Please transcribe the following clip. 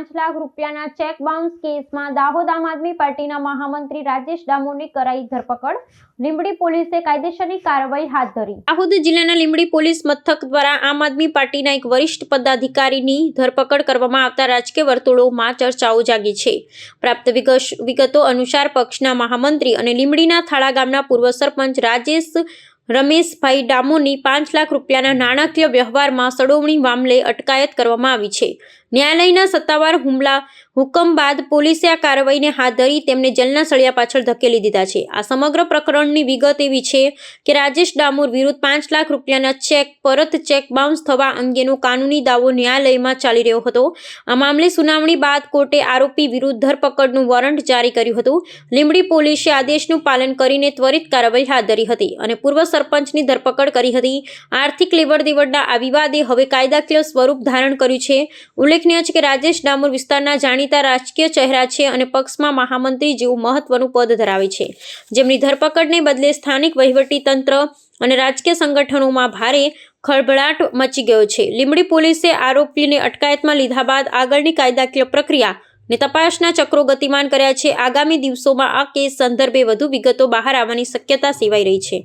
પાંચ લાખ રૂપિયાના check bounce કેસમાં દાહોદ આમ આદમી પાર્ટીના મહામંત્રી રાજેશ ડામોરની કરાઈ ધરપકડ. લીંબડી પોલીસે કાયદેસરની કાર્યવાહી હાથ ધરી. દાહોદ જિલ્લાના લીંબડી પોલીસ મથક દ્વારા આમ આદમી પાર્ટીના એક વરિષ્ઠ પદાધિકારીની ધરપકડ કરવામાં આવતા રાજકીય વર્તુળોમાં ચર્ચાઓ જાગી છે. પ્રાપ્ત વિગતો અનુસાર પક્ષના મહામંત્રી અને લીંબડીના થાળા ગામના પૂર્વ સરપંચ રાજેશ રમેશભાઈ ડામોની પાંચ લાખ રૂપિયાના નાણાકીય વ્યવહારમાં સડોવણી મામલે અટકાયત કરવામાં આવી છે. ન્યાયાલયના સત્તાવાર હુમલા હુકમ બાદ પોલીસે આ કાર્યવાહીને હાથ ધરી તેમને જેલના સળિયા પાછળ ધકેલી દીધા છે. આ સમગ્ર પ્રકરણની વિગત એવી છે કે રાજેશ ડામોર વિરુદ્ધ પાંચ લાખ રૂપિયાના ચેક, પરત ચેક બાઉન્સ થવા અંગેનો કાનૂની દાવો ન્યાયાલયમાં ચાલી રહ્યો હતો. આ મામલે સુનાવણી બાદ કોર્ટે આરોપી વિરુદ્ધ ધરપકડનું વોરંટ જારી કર્યું હતું. લીંબડી પોલીસે આદેશનું પાલન કરીને ત્વરિત કાર્યવાહી હાથ ધરી હતી અને પૂર્વ સરપંચની ધરપકડ કરી હતી. આર્થિક લેવડ દેવડના આ વિવાદે હવે કાયદાકીય સ્વરૂપ ધારણ કર્યું છે. ઉલ્લેખનીય છે કે રાજેશ ડામોર વિસ્તારના જાણીતા રાજકીય ચહેરા છે અને પક્ષમાં મહામંત્રી જેવું મહત્વનું પદ ધરાવે છે. જેમની ધરપકડને બદલે સ્થાનિક વહીવટી તંત્ર અને રાજકીય સંગઠનોમાં ભારે ખળભળાટ મચી ગયો છે. લીંબડી પોલીસે આરોપીને અટકાયતમાં લીધા બાદ આગળની કાયદાકીય પ્રક્રિયા ને તપાસના ચક્રો ગતિમાન કર્યા છે. આગામી દિવસોમાં આ કેસ સંદર્ભે વધુ વિગતો બહાર આવવાની શક્યતા સેવાઈ રહી છે.